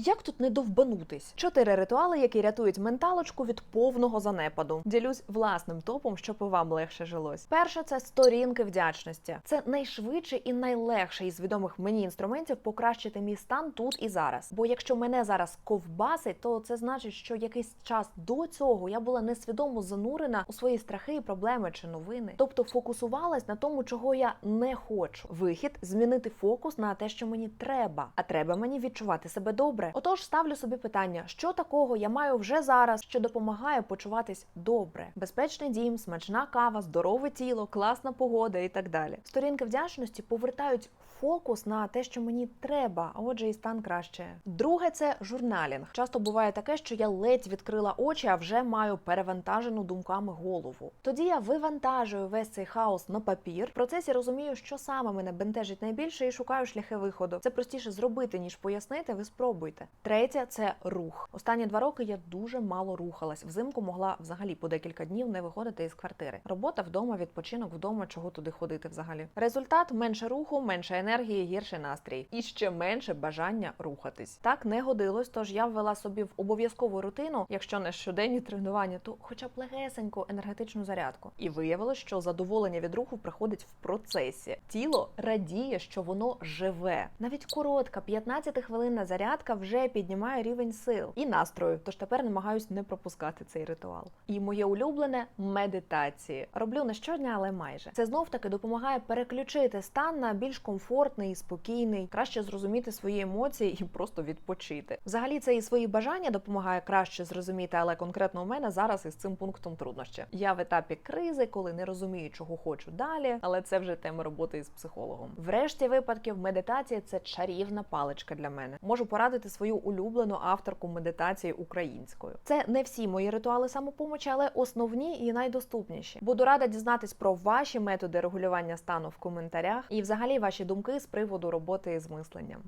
Як тут не довбанутись? Чотири ритуали, які рятують менталочку від повного занепаду. Ділюсь власним топом, щоб вам легше жилось. Перше це сторінки вдячності. Це найшвидший і найлегший із відомих мені інструментів покращити мій стан тут і зараз. Бо якщо мене зараз ковбасить, то це значить, що якийсь час до цього я була несвідомо занурена у свої страхи проблеми чи новини, тобто фокусувалась на тому, чого я не хочу. Вихід змінити фокус на те, що мені треба, а треба мені відчувати себе добре. Отож, ставлю собі питання, що такого я маю вже зараз, що допомагає почуватись добре. Безпечний дім, смачна кава, здорове тіло, класна погода і так далі. Сторінки вдячності повертають фокус на те, що мені треба, а отже, і стан краще. Друге це журналінг. Часто буває таке, що я ледь відкрила очі, а вже маю перевантажену думками голову. Тоді я вивантажую весь цей хаос на папір. В процесі розумію, що саме мене бентежить найбільше, і шукаю шляхи виходу. Це простіше зробити ніж пояснити. Ви спробуйте. Третє це рух. Останні два роки я дуже мало рухалась. Взимку могла взагалі по декілька днів не виходити із квартири. Робота вдома, відпочинок вдома, чого туди ходити взагалі. Результат менше руху, менше енергії, гірший настрій і ще менше бажання рухатись. Так не годилось, тож я ввела собі в обов'язкову рутину, якщо не щоденні тренування, то хоча б легесеньку енергетичну зарядку. І виявилось, що задоволення від руху приходить в процесі. Тіло радіє, що воно живе. Навіть коротка 15 хвилинна зарядка вже піднімає рівень сил і настрою. Тож тепер намагаюсь не пропускати цей ритуал. І моє улюблене медитації. Роблю не щодня, але майже це знов таки допомагає переключити стан на більш комфортний, спокійний, краще зрозуміти свої емоції і просто відпочити. Взагалі, це і свої бажання допомагає краще зрозуміти, але конкретно у мене зараз із цим пунктом труднощі. Я в етапі кризи, коли не розумію, чого хочу далі, але це вже тема роботи із психологом. Врешті випадків медитація це чарівна паличка для мене. Можу порадити свою улюблену авторку медитації українською. Це не всі мої ритуали самопомочі, але основні і найдоступніші. Буду рада дізнатись про ваші методи регулювання стану в коментарях і, взагалі, ваші думки з приводу роботи з мисленням.